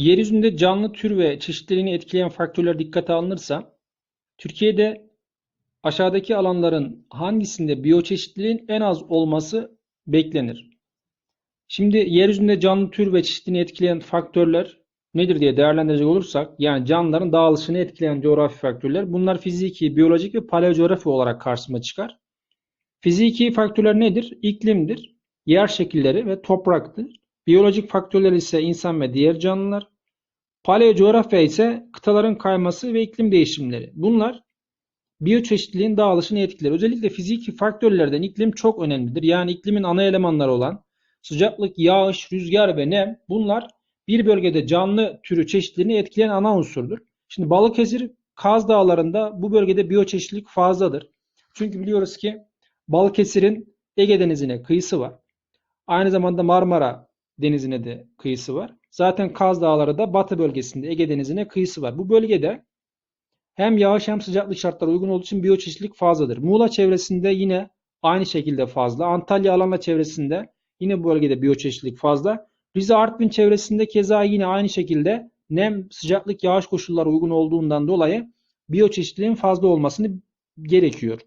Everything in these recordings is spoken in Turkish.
Yeryüzünde canlı tür ve çeşitliliğini etkileyen faktörler dikkate alınırsa, Türkiye'de aşağıdaki alanların hangisinde biyoçeşitliliğin en az olması beklenir? Şimdi yeryüzünde canlı tür ve çeşitliliğini etkileyen faktörler nedir diye değerlendirecek olursak, yani canlıların dağılışını etkileyen coğrafi faktörler, bunlar fiziki, biyolojik ve paleocoğrafi olarak karşıma çıkar. Fiziki faktörler nedir? İklimdir, yer şekilleri ve topraktır. Biyolojik faktörler ise insan ve diğer canlılar. Paleocoğrafya ise kıtaların kayması ve iklim değişimleri. Bunlar biyoçeşitliliğin dağılışını etkiler. Özellikle fiziki faktörlerden iklim çok önemlidir. Yani iklimin ana elemanları olan sıcaklık, yağış, rüzgar ve nem bunlar bir bölgede canlı türü çeşitliliğini etkileyen ana unsurdur. Şimdi Balıkesir, Kaz Dağları'nda bu bölgede biyoçeşitlilik fazladır. Çünkü biliyoruz ki Balıkesir'in Ege Denizi'ne kıyısı var. Aynı zamanda Marmara Denizi'ne de kıyısı var. Zaten Kaz Dağları da batı bölgesinde Ege Denizi'ne kıyısı var. Bu bölgede hem yağış hem sıcaklık şartları uygun olduğu için biyoçeşitlilik fazladır. Muğla çevresinde yine aynı şekilde fazla. Antalya Alanla çevresinde yine bu bölgede biyoçeşitlilik fazla. Rize Artvin çevresinde keza yine aynı şekilde nem, sıcaklık, yağış koşulları uygun olduğundan dolayı biyoçeşitliliğin fazla olmasını gerekiyor.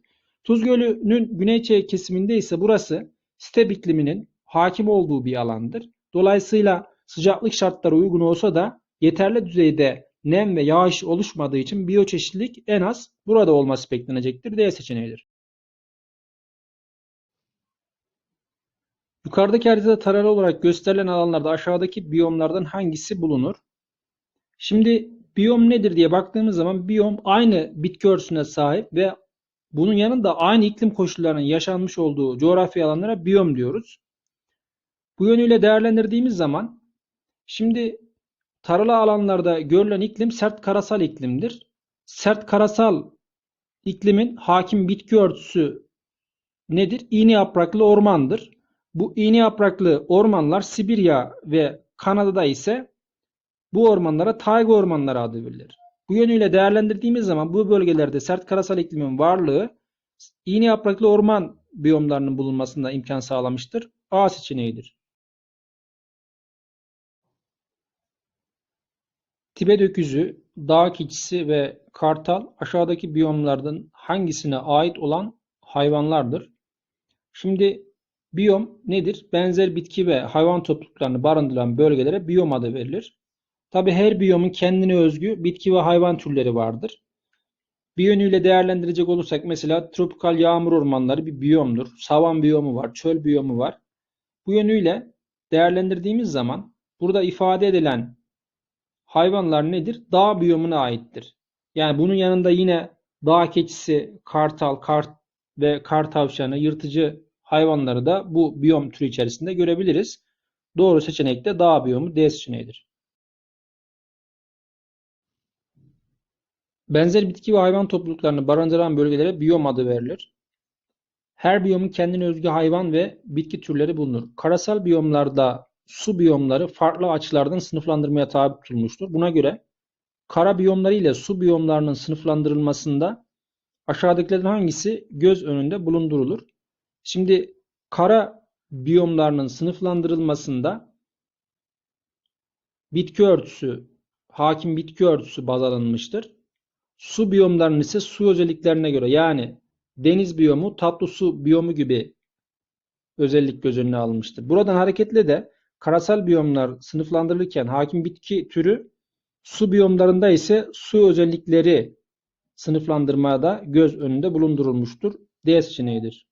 Tuz Gölü'nün güney kesiminde ise burası step ikliminin hakim olduğu bir alandır. Dolayısıyla sıcaklık şartları uygun olsa da yeterli düzeyde nem ve yağış oluşmadığı için biyoçeşitlilik en az burada olması beklenecektir. D seçeneğidir. Yukarıdaki haritada taralı olarak gösterilen alanlarda aşağıdaki biyomlardan hangisi bulunur? Şimdi biyom nedir diye baktığımız zaman biyom aynı bitki örtüsüne sahip ve bunun yanında aynı iklim koşullarının yaşanmış olduğu coğrafi alanlara biyom diyoruz. Bu yönüyle değerlendirdiğimiz zaman şimdi taralı alanlarda görülen iklim sert karasal iklimdir. Sert karasal iklimin hakim bitki örtüsü nedir? İğne yapraklı ormandır. Bu iğne yapraklı ormanlar Sibirya ve Kanada'da ise bu ormanlara tayga ormanları adı verilir. Bu yönüyle değerlendirdiğimiz zaman bu bölgelerde sert karasal iklimin varlığı iğne yapraklı orman biyomlarının bulunmasında imkan sağlamıştır. A seçeneğidir. Tibet öküzü, dağ keçisi ve kartal aşağıdaki biyomlardan hangisine ait olan hayvanlardır? Şimdi biyom nedir? Benzer bitki ve hayvan topluluklarını barındıran bölgelere biyom adı verilir. Tabi her biyomun kendine özgü bitki ve hayvan türleri vardır. Bir yönüyle değerlendirecek olursak mesela tropikal yağmur ormanları bir biyomdur. Savan biyomu var, çöl biyomu var. Bu yönüyle değerlendirdiğimiz zaman burada ifade edilen hayvanlar nedir? Dağ biyomuna aittir. Yani bunun yanında yine dağ keçisi, kartal, kart ve kar tavşanı, yırtıcı hayvanları da bu biyom türü içerisinde görebiliriz. Doğru seçenek de dağ biyomu D seçeneğidir. Benzer bitki ve hayvan topluluklarını barındıran bölgelere biyom adı verilir. Her biyomun kendine özgü hayvan ve bitki türleri bulunur. Karasal biyomlarda su biyomları farklı açılardan sınıflandırmaya tabi tutulmuştur. Buna göre kara biyomları ile su biyomlarının sınıflandırılmasında aşağıdakilerden hangisi göz önünde bulundurulur? Şimdi kara biyomlarının sınıflandırılmasında bitki örtüsü, hakim bitki örtüsü baz alınmıştır. Su biyomlarının ise su özelliklerine göre yani deniz biyomu, tatlı su biyomu gibi özellik göz önüne alınmıştır. Buradan hareketle de karasal biyomlar sınıflandırılırken hakim bitki türü, su biyomlarında ise su özellikleri sınıflandırmada göz önünde bulundurulmuştur. D seçeneğidir.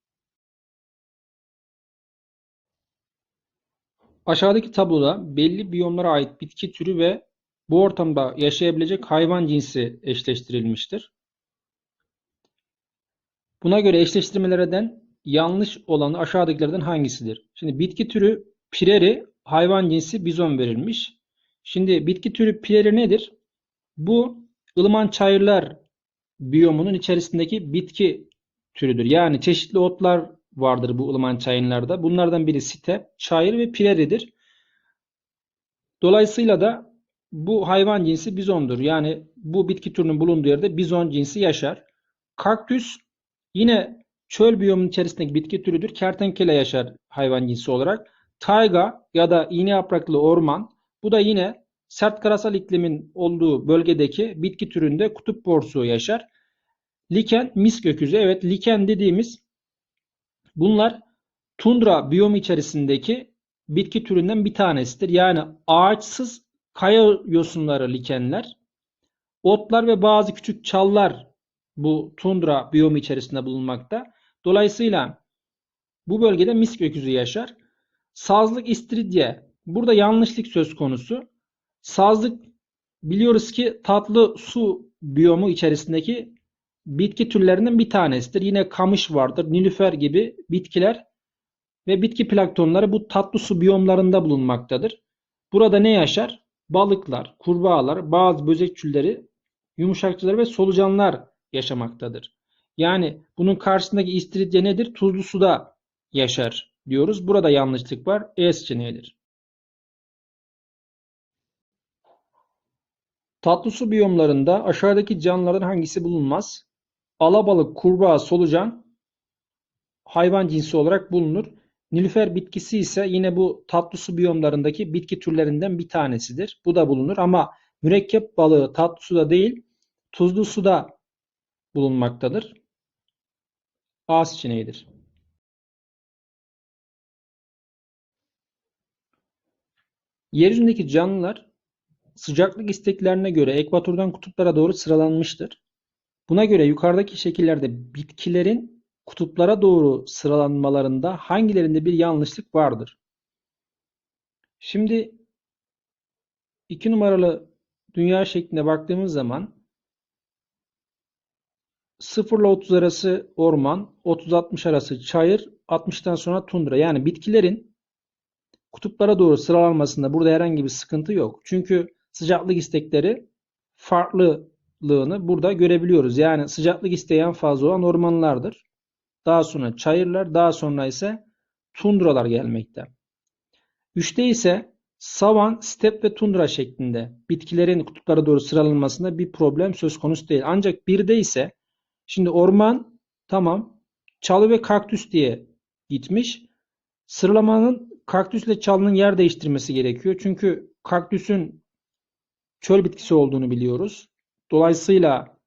Aşağıdaki tabloda belli biyomlara ait bitki türü ve bu ortamda yaşayabilecek hayvan cinsi eşleştirilmiştir. Buna göre eşleştirmelerden yanlış olanı aşağıdakilerden hangisidir? Şimdi bitki türü pireri, hayvan cinsi bizon verilmiş. Şimdi bitki türü pireri nedir? Bu ılıman çayırlar biyomunun içerisindeki bitki türüdür. Yani çeşitli otlar vardır bu ılıman çayırlarda. Bunlardan biri step, çayır ve pireridir. Dolayısıyla da bu hayvan cinsi bizondur. Yani bu bitki türünün bulunduğu yerde bizon cinsi yaşar. Kaktüs yine çöl biyomunun içerisindeki bitki türüdür. Kertenkele yaşar hayvan cinsi olarak. Tayga ya da iğne yapraklı orman bu da yine sert karasal iklimin olduğu bölgedeki bitki türünde kutup porsuğu yaşar. Liken, misk öküzü. Evet, liken dediğimiz bunlar tundra biyomu içerisindeki bitki türünden bir tanesidir. Yani ağaçsız kaya yosunları likenler. Otlar ve bazı küçük çallar bu tundra biyomu içerisinde bulunmakta. Dolayısıyla bu bölgede misk öküzü yaşar. Sazlık istiridye. Burada yanlışlık söz konusu. Sazlık biliyoruz ki tatlı su biyomu içerisindeki bitki türlerinden bir tanesidir. Yine kamış vardır, nilüfer gibi bitkiler ve bitki planktonları bu tatlı su biyomlarında bulunmaktadır. Burada ne yaşar? Balıklar, kurbağalar, bazı böcek türleri, yumuşakçılar ve solucanlar yaşamaktadır. Yani bunun karşısındaki istiridye nedir? Tuzlu suda yaşar diyoruz. Burada yanlışlık var. E seçeneğidir. Tatlı su biyomlarında aşağıdaki canlılardan hangisi bulunmaz? Alabalık, kurbağa, solucan hayvan cinsi olarak bulunur. Nilüfer bitkisi ise yine bu tatlı su biyomlarındaki bitki türlerinden bir tanesidir. Bu da bulunur ama mürekkep balığı tatlı suda değil, tuzlu suda bulunmaktadır. A seçeneğidir. Yeryüzündeki canlılar sıcaklık isteklerine göre ekvatordan kutuplara doğru sıralanmıştır. Buna göre yukarıdaki şekillerde bitkilerin kutuplara doğru sıralanmalarında hangilerinde bir yanlışlık vardır? Şimdi iki numaralı dünya şeklinde baktığımız zaman 0 ile 30 arası orman, 30-60 arası çayır, 60'tan sonra tundra. Yani bitkilerin kutuplara doğru sıralanmasında burada herhangi bir sıkıntı yok. Çünkü sıcaklık istekleri farklılığını burada görebiliyoruz. Yani sıcaklık isteyen fazla olan ormanlardır. Daha sonra çayırlar, daha sonra ise tundralar gelmekte. Üçte ise savan, step ve tundra şeklinde bitkilerin kutuplara doğru sıralanmasında bir problem söz konusu değil. Ancak birde ise şimdi orman tamam çalı ve kaktüs diye gitmiş. Sıralamanın kaktüsle çalının yer değiştirmesi gerekiyor. Çünkü kaktüsün çöl bitkisi olduğunu biliyoruz. Dolayısıyla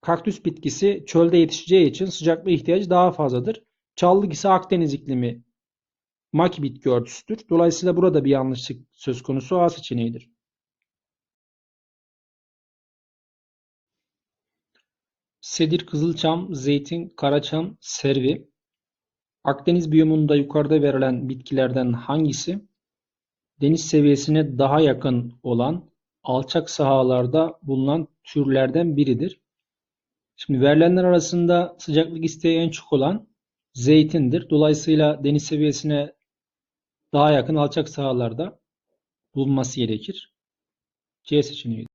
kaktüs bitkisi çölde yetişeceği için sıcaklığa ihtiyacı daha fazladır. Çallık ise Akdeniz iklimi maki bitki örtüsüdür. Dolayısıyla burada bir yanlışlık söz konusu A seçeneğidir. Sedir, kızılçam, zeytin, karaçam, servi. Akdeniz biyomunda yukarıda verilen bitkilerden hangisi deniz seviyesine daha yakın olan alçak sahalarda bulunan türlerden biridir? Şimdi verilenler arasında sıcaklık isteği en çok olan zeytindir. Dolayısıyla deniz seviyesine daha yakın alçak sahalarda bulunması gerekir. C seçeneği.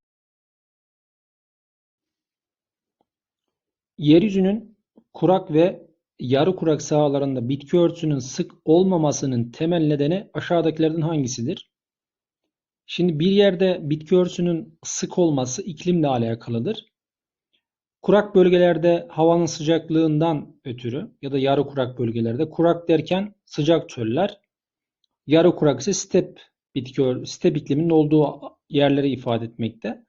Yeryüzünün kurak ve yarı kurak sahalarında bitki örtüsünün sık olmamasının temel nedeni aşağıdakilerden hangisidir? Şimdi bir yerde bitki örtüsünün sık olması iklimle alakalıdır. Kurak bölgelerde havanın sıcaklığından ötürü ya da yarı kurak bölgelerde kurak derken sıcak çöller, yarı kurak ise step bitki step ikliminin olduğu yerleri ifade etmekte.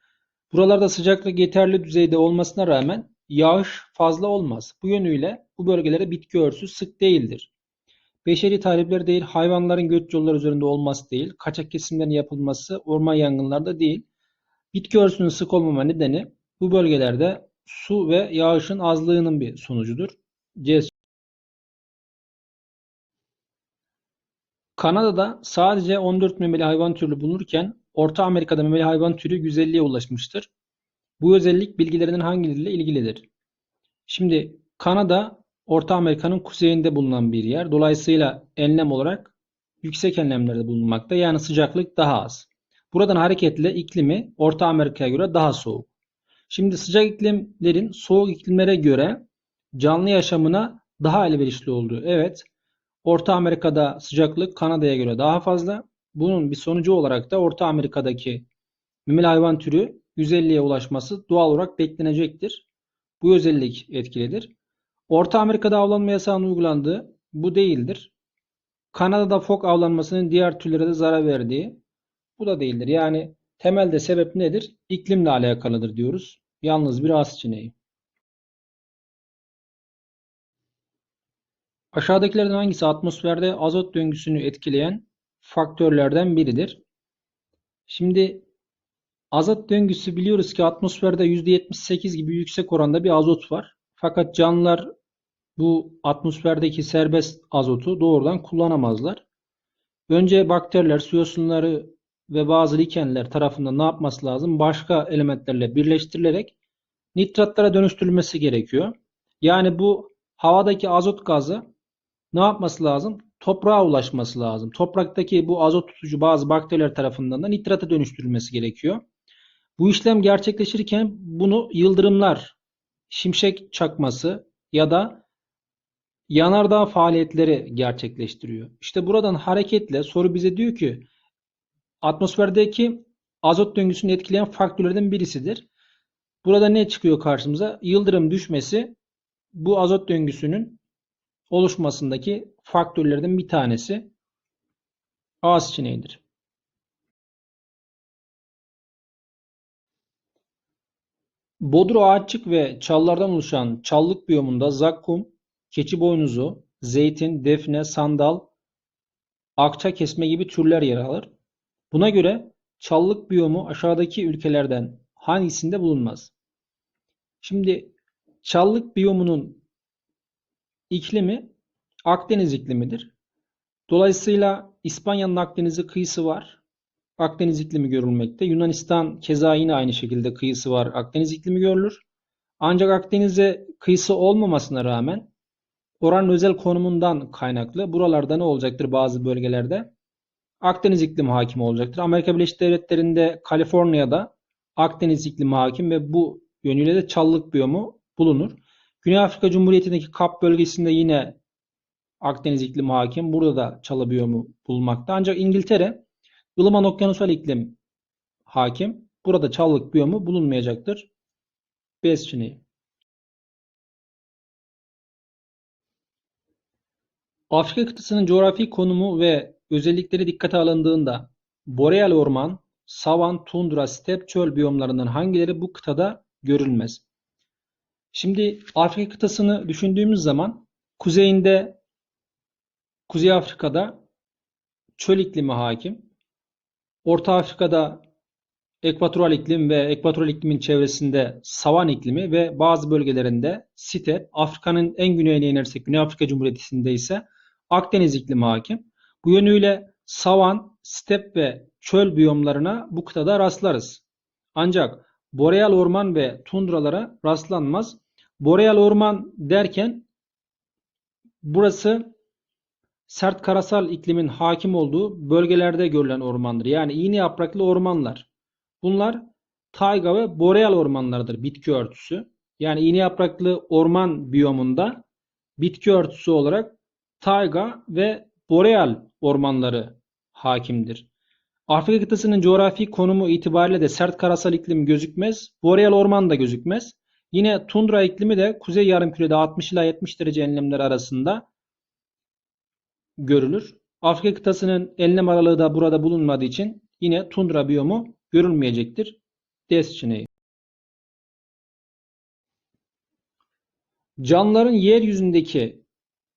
Buralarda sıcaklık yeterli düzeyde olmasına rağmen yağış fazla olmaz. Bu yönüyle bu bölgelere bitki örtüsü sık değildir. Beşeri tahripler değil, hayvanların göç yolları üzerinde olması değil, kaçak kesimlerin yapılması, orman yangınlarda değil. Bitki örtüsünün sık olmama nedeni bu bölgelerde su ve yağışın azlığının bir sonucudur. C. Kanada'da sadece 14 memeli hayvan türü bulunurken Orta Amerika'da memeli hayvan türü 150'ye ulaşmıştır. Bu özellik bilgilerinin hangileriyle ilgilidir? Şimdi Kanada Orta Amerika'nın kuzeyinde bulunan bir yer. Dolayısıyla enlem olarak yüksek enlemlerde bulunmakta. Yani sıcaklık daha az. Buradan hareketle iklimi Orta Amerika'ya göre daha soğuk. Şimdi sıcak iklimlerin soğuk iklimlere göre canlı yaşamına daha elverişli olduğu. Evet, Orta Amerika'da sıcaklık Kanada'ya göre daha fazla. Bunun bir sonucu olarak da Orta Amerika'daki memeli hayvan türü 150'ye ulaşması doğal olarak beklenecektir. Bu özellik etkilidir. Orta Amerika'da avlanma yasağının uygulandığı bu değildir. Kanada'da fok avlanmasının diğer türlere de zarar verdiği bu da değildir. Yani Temelde sebep nedir? İklimle alakalıdır diyoruz. Yalnız bir A seçeneği. Aşağıdakilerden hangisi atmosferde azot döngüsünü etkileyen faktörlerden biridir? Şimdi azot döngüsü biliyoruz ki atmosferde %78 gibi yüksek oranda bir azot var. Fakat canlılar bu atmosferdeki serbest azotu doğrudan kullanamazlar. Önce bakteriler, su yosunları ve bazı likenler tarafından ne yapması lazım? Başka elementlerle birleştirilerek nitratlara dönüştürülmesi gerekiyor. Yani bu havadaki azot gazı ne yapması lazım? Toprağa ulaşması lazım. Topraktaki bu azot tutucu bazı bakteriler tarafından da nitrata dönüştürülmesi gerekiyor. Bu işlem gerçekleşirken bunu yıldırımlar, şimşek çakması ya da yanardağ faaliyetleri gerçekleştiriyor. İşte buradan hareketle soru bize diyor ki atmosferdeki azot döngüsünü etkileyen faktörlerden birisidir. Burada ne çıkıyor karşımıza? Yıldırım düşmesi bu azot döngüsünün oluşmasındaki faktörlerden bir tanesi. A seçeneğidir. Bodru ağaççık ve çallardan oluşan çallık biyomunda zakkum, keçi boynuzu, zeytin, defne, sandal, akça kesme gibi türler yer alır. Buna göre çallık biyomu aşağıdaki ülkelerden hangisinde bulunmaz? Şimdi çallık biyomunun iklimi Akdeniz iklimidir. Dolayısıyla İspanya'nın Akdeniz'e kıyısı var. Akdeniz iklimi görülmekte. Yunanistan keza yine aynı şekilde kıyısı var. Akdeniz iklimi görülür. Ancak Akdeniz'e kıyısı olmamasına rağmen oranın özel konumundan kaynaklı buralarda ne olacaktır bazı bölgelerde? Akdeniz iklimi hakim olacaktır. Amerika Birleşik Devletleri'nde Kaliforniya'da Akdeniz iklimi hakim ve bu yönüyle de çalılık biyomu bulunur. Güney Afrika Cumhuriyeti'ndeki Kap bölgesinde yine Akdeniz iklimi hakim. Burada da çalı biyomu bulunmakta. Ancak İngiltere ılıman okyanusal iklim hakim. Burada çalılık biyomu bulunmayacaktır. B Afrika kıtasının coğrafi konumu ve özellikleri dikkate alındığında boreal orman, savan, tundra, step, çöl biyomlarından hangileri bu kıtada görülmez? Şimdi Afrika kıtasını düşündüğümüz zaman kuzeyinde Kuzey Afrika'da çöl iklimi hakim. Orta Afrika'da ekvatoral iklim ve ekvatoral iklimin çevresinde savan iklimi ve bazı bölgelerinde step, Afrika'nın en güneyine inersek Güney Afrika Cumhuriyeti'nde ise Akdeniz iklimi hakim. Bu yönüyle savan, step ve çöl biyomlarına bu kıtada rastlarız. Ancak boreal orman ve tundralara rastlanmaz. Boreal orman derken burası sert karasal iklimin hakim olduğu bölgelerde görülen ormandır. Yani iğne yapraklı ormanlar. Bunlar tayga ve boreal ormanlardır bitki örtüsü. Yani iğne yapraklı orman biyomunda bitki örtüsü olarak tayga ve boreal ormanları hakimdir. Afrika kıtasının coğrafi konumu itibariyle de sert karasal iklim gözükmez. Boreal orman da gözükmez. Yine tundra iklimi de kuzey yarımkürede 60 ila 70 derece enlemleri arasında görülür. Afrika kıtasının enlem aralığı da burada bulunmadığı için yine tundra biyomu görülmeyecektir. D seçeneği. Canlıların yeryüzündeki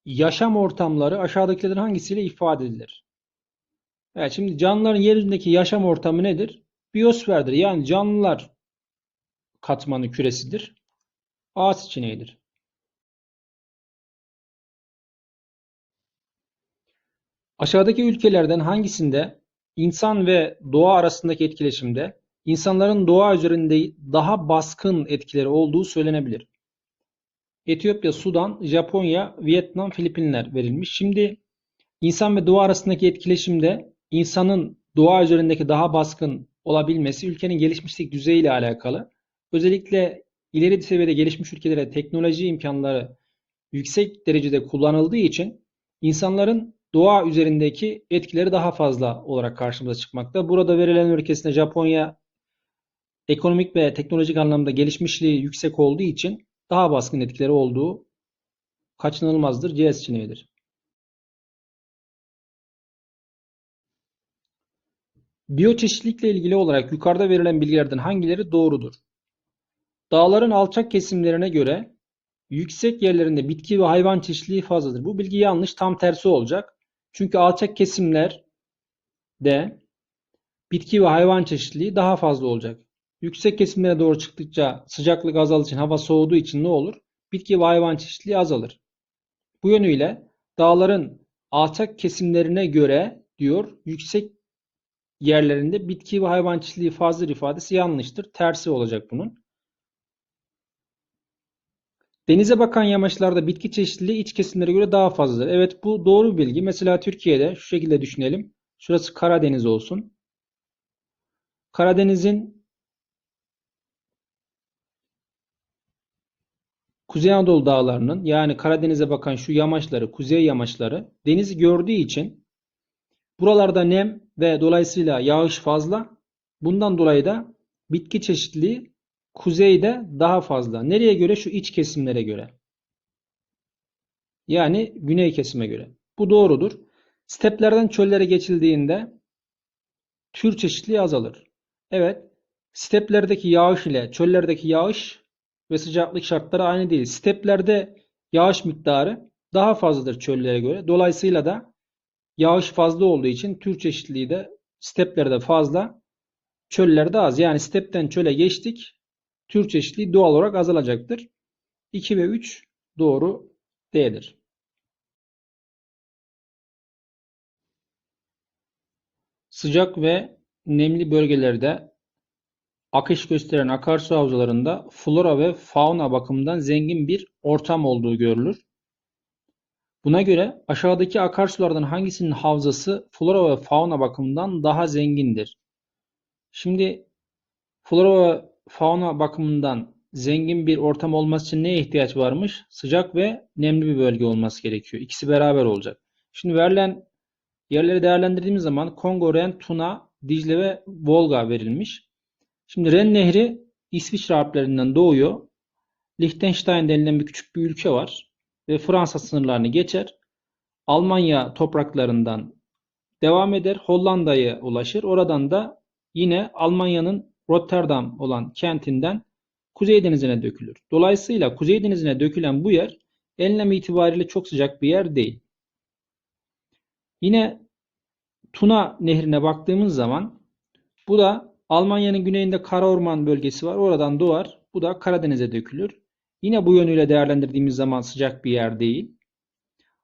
yaşam ortamları aşağıdakilerden hangisiyle ifade edilir? Evet, şimdi canlıların yeryüzündeki yaşam ortamı nedir? Biyosferdir. Yani canlılar katmanı küresidir. A seçeneğidir. Aşağıdaki ülkelerden hangisinde insan ve doğa arasındaki etkileşimde insanların doğa üzerinde daha baskın etkileri olduğu söylenebilir? Etiyopya, Sudan, Japonya, Vietnam, Filipinler verilmiş. Şimdi insan ve doğa arasındaki etkileşimde insanın doğa üzerindeki daha baskın olabilmesi ülkenin gelişmişlik düzeyi ile alakalı. Özellikle ileri seviyede gelişmiş ülkelere teknoloji imkanları yüksek derecede kullanıldığı için insanların doğa üzerindeki etkileri daha fazla olarak karşımıza çıkmakta. Burada verilen ülkesinde Japonya ekonomik ve teknolojik anlamda gelişmişliği yüksek olduğu için daha baskın etkileri olduğu kaçınılmazdır. C seçeneğidir. Biyoçeşitlilikle ilgili olarak yukarıda verilen bilgilerden hangileri doğrudur? Dağların alçak kesimlerine göre yüksek yerlerinde bitki ve hayvan çeşitliliği fazladır. Bu bilgi yanlış, tam tersi olacak. Çünkü alçak kesimlerde bitki ve hayvan çeşitliliği daha fazla olacak. Yüksek kesimlere doğru çıktıkça sıcaklık azaldığı için, hava soğuduğu için ne olur? Bitki ve hayvan çeşitliliği azalır. Bu yönüyle dağların alçak kesimlerine göre diyor yüksek yerlerinde bitki ve hayvan çeşitliliği fazladır ifadesi yanlıştır. Tersi olacak bunun. Denize bakan yamaçlarda bitki çeşitliliği iç kesimlere göre daha fazladır. Evet bu doğru bilgi. Mesela Türkiye'de şu şekilde düşünelim. Şurası Karadeniz olsun. Karadeniz'in Kuzey Anadolu dağlarının yani Karadeniz'e bakan şu yamaçları, kuzey yamaçları denizi gördüğü için buralarda nem ve dolayısıyla yağış fazla. Bundan dolayı da bitki çeşitliliği kuzeyde daha fazla. Nereye göre? Şu iç kesimlere göre. Yani güney kesime göre. Bu doğrudur. Steplerden çöllere geçildiğinde tür çeşitliliği azalır. Evet, steplerdeki yağış ile çöllerdeki yağış ve sıcaklık şartları aynı değil. Steplerde yağış miktarı daha fazladır çöllere göre. Dolayısıyla da yağış fazla olduğu için tür çeşitliliği de steplerde fazla, çöllerde az. Yani stepten çöle geçtik, tür çeşitliliği doğal olarak azalacaktır. 2 ve 3 doğru D'dir. Sıcak ve nemli bölgelerde akış gösteren akarsu havzalarında flora ve fauna bakımından zengin bir ortam olduğu görülür. Buna göre aşağıdaki akarsulardan hangisinin havzası flora ve fauna bakımından daha zengindir? Şimdi flora ve fauna bakımından zengin bir ortam olması için neye ihtiyaç varmış? Sıcak ve nemli bir bölge olması gerekiyor. İkisi beraber olacak. Şimdi verilen yerleri değerlendirdiğimiz zaman Kongo, Ren, Tuna, Dicle ve Volga verilmiş. Şimdi Ren Nehri İsviçre Alplerinden doğuyor. Liechtenstein denilen bir küçük bir ülke var ve Fransa sınırlarını geçer. Almanya topraklarından devam eder. Hollanda'ya ulaşır. Oradan da yine Almanya'nın Rotterdam olan kentinden Kuzey Denizi'ne dökülür. Dolayısıyla Kuzey Denizi'ne dökülen bu yer enlem itibariyle çok sıcak bir yer değil. Yine Tuna Nehri'ne baktığımız zaman bu da Almanya'nın güneyinde Kara Orman bölgesi var. Oradan doğar. Bu da Karadeniz'e dökülür. Yine bu yönüyle değerlendirdiğimiz zaman sıcak bir yer değil.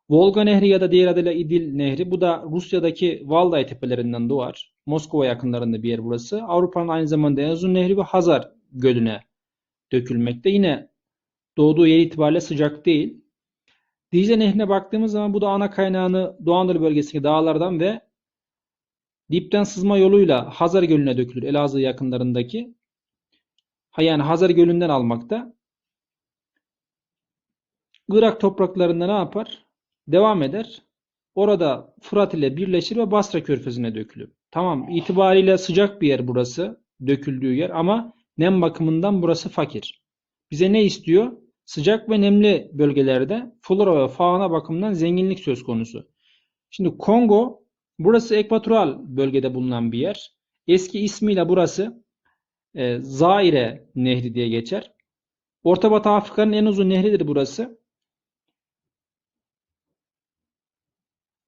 Volga Nehri ya da diğer adıyla İdil Nehri. Bu da Rusya'daki Valdai tepelerinden doğar. Moskova yakınlarında bir yer burası. Avrupa'nın aynı zamanda en uzun nehri ve Hazar Gölü'ne dökülmekte. Yine doğduğu yer itibariyle sıcak değil. Dicle Nehri'ne baktığımız zaman bu da ana kaynağını Doğu Anadolu bölgesindeki dağlardan ve dipten sızma yoluyla Hazar Gölü'ne dökülür. Elazığ yakınlarındaki. Yani Hazar Gölü'nden almakta. Irak topraklarında ne yapar? Devam eder. Orada Fırat ile birleşir ve Basra Körfezi'ne dökülür. Tamam itibariyle sıcak bir yer burası. Döküldüğü yer ama nem bakımından burası fakir. Bize ne istiyor? Sıcak ve nemli bölgelerde flora ve fauna bakımından zenginlik söz konusu. Şimdi Kongo burası ekvatoral bölgede bulunan bir yer. Eski ismiyle burası e, Zaire Nehri diye geçer. Orta Batı Afrika'nın en uzun nehridir burası.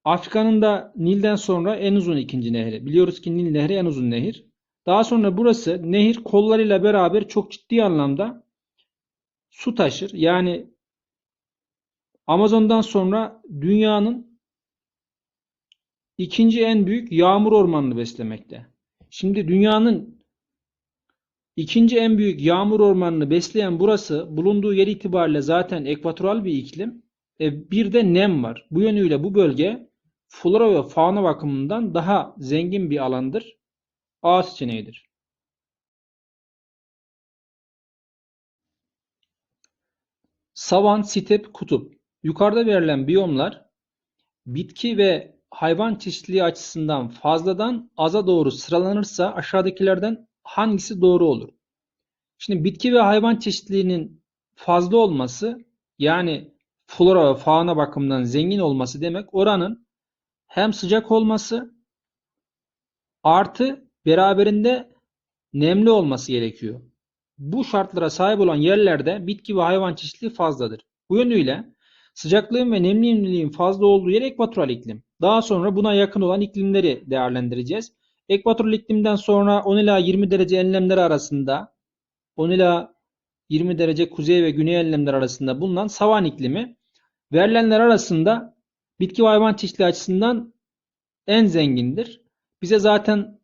Afrika'nın da Nil'den sonra en uzun ikinci nehri. Biliyoruz ki Nil Nehri en uzun nehir. Daha sonra burası nehir kollarıyla beraber çok ciddi anlamda su taşır. Yani Amazon'dan sonra dünyanın ikinci en büyük yağmur ormanını beslemekte. Şimdi dünyanın ikinci en büyük yağmur ormanını besleyen burası bulunduğu yer itibariyle zaten ekvatoral bir iklim. E, bir de nem var. Bu yönüyle bu bölge flora ve fauna bakımından daha zengin bir alandır. A seçeneğidir. Savan, step, kutup. Yukarıda verilen biyomlar bitki ve hayvan çeşitliliği açısından fazladan aza doğru sıralanırsa aşağıdakilerden hangisi doğru olur? Şimdi bitki ve hayvan çeşitliliğinin fazla olması yani flora ve fauna bakımından zengin olması demek oranın hem sıcak olması artı beraberinde nemli olması gerekiyor. Bu şartlara sahip olan yerlerde bitki ve hayvan çeşitliliği fazladır. Bu yönüyle sıcaklığın ve nemliliğin fazla olduğu yer ekvatoral iklim. Daha sonra buna yakın olan iklimleri değerlendireceğiz. Ekvatoral iklimden sonra 10 ila 20 derece enlemleri arasında 10 ila 20 derece kuzey ve güney enlemler arasında bulunan savan iklimi verilenler arasında bitki ve hayvan çeşitliliği açısından en zengindir. Bize zaten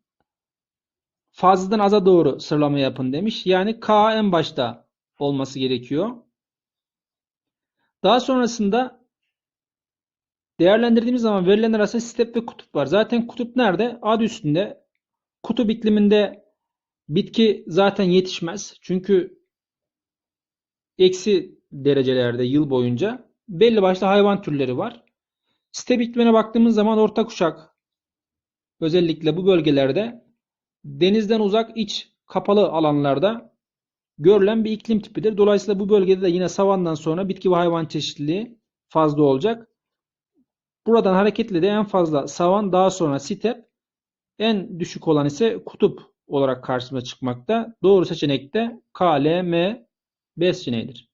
fazladan aza doğru sıralama yapın demiş. Yani K en başta olması gerekiyor. Daha sonrasında değerlendirdiğimiz zaman verilenler arasında step ve kutup var. Zaten kutup nerede? Adı üstünde. Kutup ikliminde bitki zaten yetişmez. Çünkü eksi derecelerde yıl boyunca belli başlı hayvan türleri var. Step iklimine baktığımız zaman orta kuşak özellikle bu bölgelerde denizden uzak iç kapalı alanlarda görülen bir iklim tipidir. Dolayısıyla bu bölgede de yine savandan sonra bitki ve hayvan çeşitliliği fazla olacak. Buradan hareketle de en fazla savan daha sonra step en düşük olan ise kutup olarak karşımıza çıkmakta. Doğru seçenek de K, L, M, B seçeneğidir.